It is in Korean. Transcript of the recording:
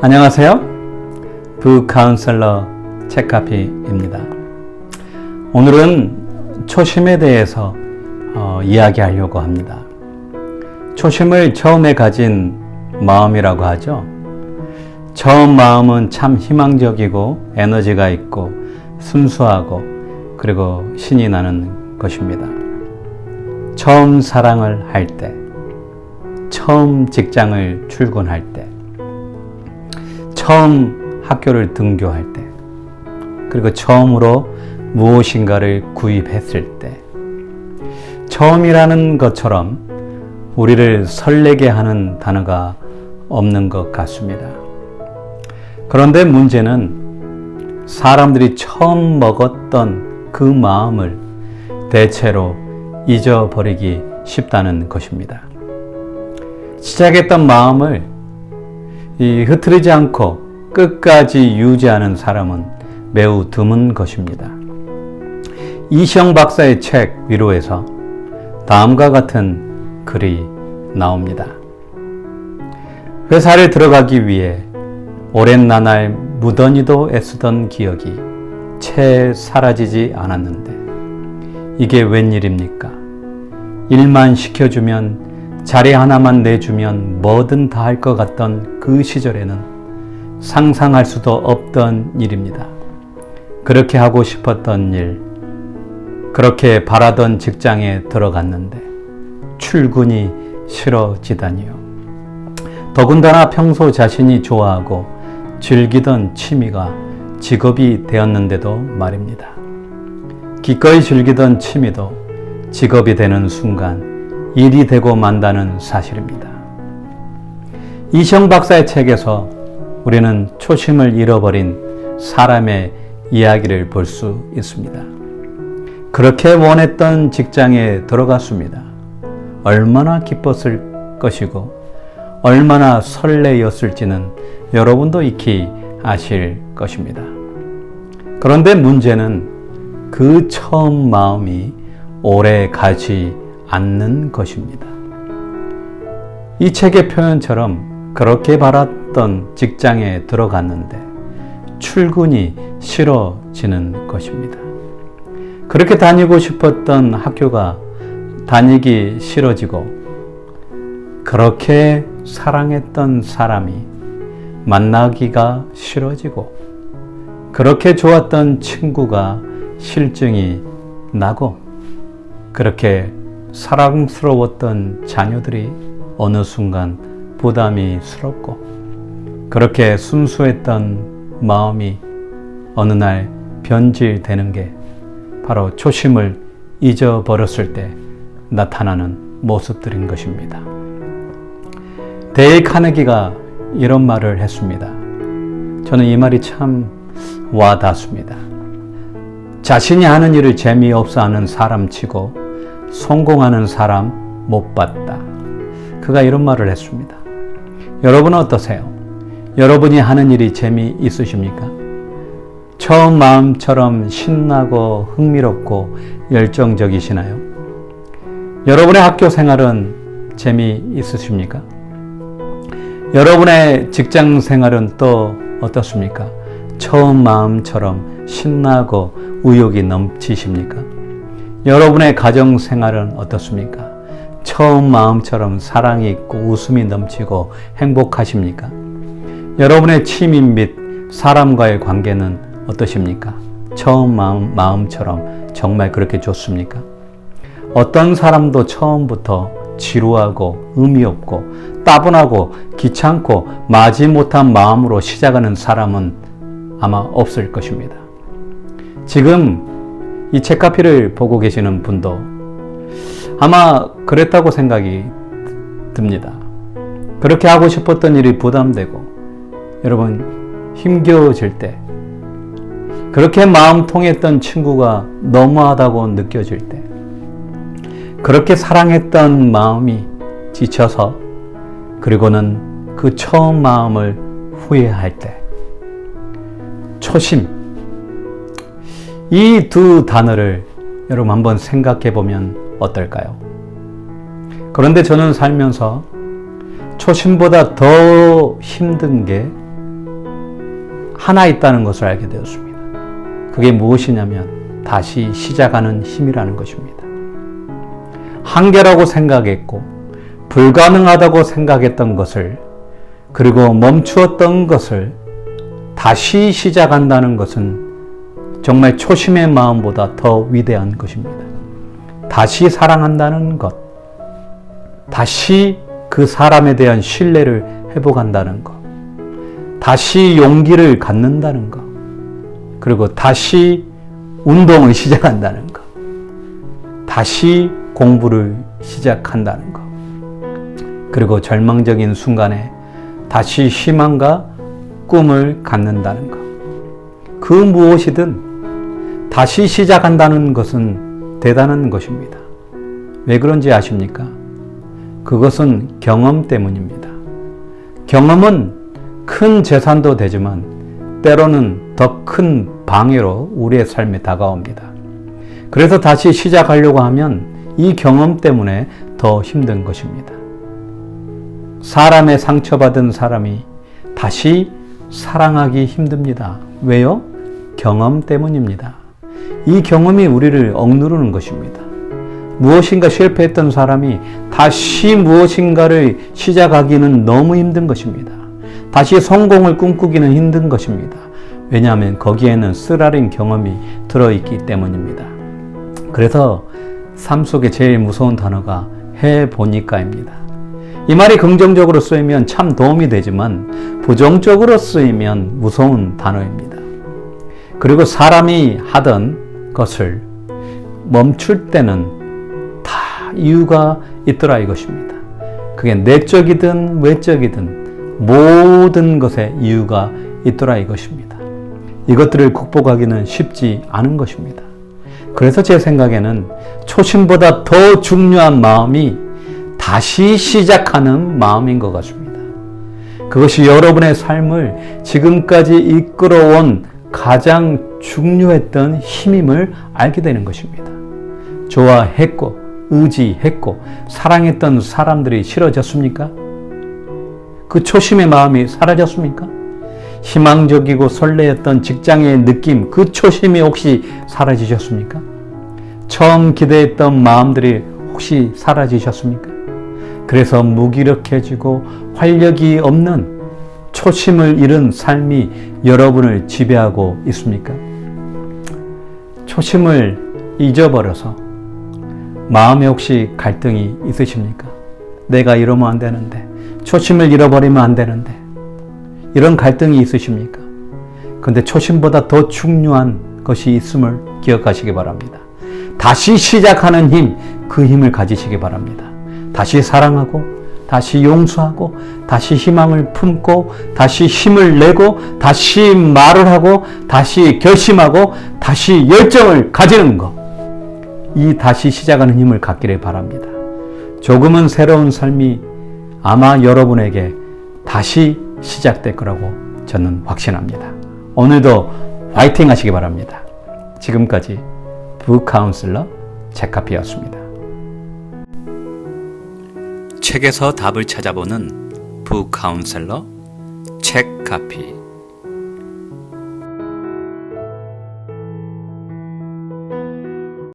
안녕하세요. 부카운셀러 책카피입니다. 오늘은 초심에 대해서 어, 이야기하려고 합니다. 초심을 처음에 가진 마음이라고 하죠. 처음 마음은 참 희망적이고 에너지가 있고 순수하고 그리고 신이 나는 것입니다. 처음 사랑을 할 때, 처음 직장을 출근할 때, 처음 학교를 등교할 때, 그리고 처음으로 무엇인가를 구입했을 때, 처음이라는 것처럼 우리를 설레게 하는 단어가 없는 것 같습니다. 그런데 문제는 사람들이 처음 먹었던 그 마음을 대체로 잊어버리기 쉽다는 것입니다. 시작했던 마음을 이 흐트리지 않고 끝까지 유지하는 사람은 매우 드문 것입니다. 이시영 박사의 책 위로에서 다음과 같은 글이 나옵니다. 회사를 들어가기 위해 오랜 나날 무던히도 애쓰던 기억이 채 사라지지 않았는데 이게 웬일입니까? 일만 시켜주면 자리 하나만 내주면 뭐든 다 할 것 같던 그 시절에는 상상할 수도 없던 일입니다. 그렇게 하고 싶었던 일, 그렇게 바라던 직장에 들어갔는데 출근이 싫어지다니요. 더군다나 평소 자신이 좋아하고 즐기던 취미가 직업이 되었는데도 말입니다. 기꺼이 즐기던 취미도 직업이 되는 순간 일이 되고 만다는 사실입니다. 이시영 박사의 책에서 우리는 초심을 잃어버린 사람의 이야기를 볼 수 있습니다. 그렇게 원했던 직장에 들어갔습니다. 얼마나 기뻤을 것이고 얼마나 설레였을지는 여러분도 익히 아실 것입니다. 그런데 문제는 그 처음 마음이 오래 가지 않는 것입니다. 이 책의 표현처럼 그렇게 바랐던 직장에 들어갔는데 출근이 싫어지는 것입니다. 그렇게 다니고 싶었던 학교가 다니기 싫어지고 그렇게 사랑했던 사람이 만나기가 싫어지고 그렇게 좋았던 친구가 실증이 나고 그렇게 사랑스러웠던 자녀들이 어느 순간 부담이 스럽고 그렇게 순수했던 마음이 어느 날 변질되는 게 바로 초심을 잊어버렸을 때 나타나는 모습들인 것입니다. 데이 카네기가 이런 말을 했습니다. 저는 이 말이 참 와닿습니다. 자신이 하는 일을 재미없어 하는 사람 치고 성공하는 사람 못 봤다. 그가 이런 말을 했습니다. 여러분은 어떠세요? 여러분이 하는 일이 재미있으십니까? 처음 마음처럼 신나고 흥미롭고 열정적이시나요? 여러분의 학교 생활은 재미있으십니까? 여러분의 직장 생활은 또 어떻습니까? 처음 마음처럼 신나고 의욕이 넘치십니까? 여러분의 가정 생활은 어떻습니까? 처음 마음처럼 사랑이 있고 웃음이 넘치고 행복하십니까? 여러분의 취미 및 사람과의 관계는 어떠십니까? 처음 마음, 마음처럼 정말 그렇게 좋습니까? 어떤 사람도 처음부터 지루하고 의미 없고 따분하고 귀찮고 마지 못한 마음으로 시작하는 사람은 아마 없을 것입니다. 지금 이 책카피를 보고 계시는 분도 아마 그랬다고 생각이 듭니다. 그렇게 하고 싶었던 일이 부담되고 여러분 힘겨워질 때 그렇게 마음 통했던 친구가 너무하다고 느껴질 때 그렇게 사랑했던 마음이 지쳐서 그리고는 그 처음 마음을 후회할 때 초심 이 두 단어를 여러분 한번 생각해 보면 어떨까요? 그런데 저는 살면서 초심보다 더 힘든 게 하나 있다는 것을 알게 되었습니다. 그게 무엇이냐면 다시 시작하는 힘이라는 것입니다. 한계라고 생각했고 불가능하다고 생각했던 것을 그리고 멈추었던 것을 다시 시작한다는 것은 정말 초심의 마음보다 더 위대한 것입니다. 다시 사랑한다는 것, 다시 그 사람에 대한 신뢰를 회복한다는 것, 다시 용기를 갖는다는 것, 그리고 다시 운동을 시작한다는 것, 다시 공부를 시작한다는 것, 그리고 절망적인 순간에 다시 희망과 꿈을 갖는다는 것. 그 무엇이든 다시 시작한다는 것은 대단한 것입니다. 왜 그런지 아십니까? 그것은 경험 때문입니다. 경험은 큰 재산도 되지만 때로는 더 큰 방해로 우리의 삶에 다가옵니다. 그래서 다시 시작하려고 하면 이 경험 때문에 더 힘든 것입니다. 사람의 상처받은 사람이 다시 사랑하기 힘듭니다. 왜요? 경험 때문입니다. 이 경험이 우리를 억누르는 것입니다. 무엇인가 실패했던 사람이 다시 무엇인가를 시작하기는 너무 힘든 것입니다. 다시 성공을 꿈꾸기는 힘든 것입니다. 왜냐하면 거기에는 쓰라린 경험이 들어있기 때문입니다. 그래서 삶 속에 제일 무서운 단어가 해보니까입니다. 이 말이 긍정적으로 쓰이면 참 도움이 되지만 부정적으로 쓰이면 무서운 단어입니다. 그리고 사람이 하던 것을 멈출 때는 다 이유가 있더라 이것입니다. 그게 내적이든 외적이든 모든 것에 이유가 있더라 이것입니다. 이것들을 극복하기는 쉽지 않은 것입니다. 그래서 제 생각에는 초심보다 더 중요한 마음이 다시 시작하는 마음인 것 같습니다. 그것이 여러분의 삶을 지금까지 이끌어온 가장 중요했던 힘임을 알게 되는 것입니다. 좋아했고, 의지했고, 사랑했던 사람들이 싫어졌습니까? 그 초심의 마음이 사라졌습니까? 희망적이고 설레었던 직장의 느낌, 그 초심이 혹시 사라지셨습니까? 처음 기대했던 마음들이 혹시 사라지셨습니까? 그래서 무기력해지고 활력이 없는 초심을 잃은 삶이 여러분을 지배하고 있습니까? 초심을 잊어버려서 마음에 혹시 갈등이 있으십니까? 내가 이러면 안 되는데, 초심을 잃어버리면 안 되는데, 이런 갈등이 있으십니까? 근데 초심보다 더 중요한 것이 있음을 기억하시기 바랍니다. 다시 시작하는 힘, 그 힘을 가지시기 바랍니다. 다시 사랑하고, 다시 용서하고, 다시 희망을 품고, 다시 힘을 내고, 다시 말을 하고, 다시 결심하고, 다시 열정을 가지는 것. 이 다시 시작하는 힘을 갖기를 바랍니다. 조금은 새로운 삶이 아마 여러분에게 다시 시작될 거라고 저는 확신합니다. 오늘도 화이팅 하시기 바랍니다. 지금까지 북카운슬러 제카피였습니다. 책에서 답을 찾아보는 북카운슬러 책 카피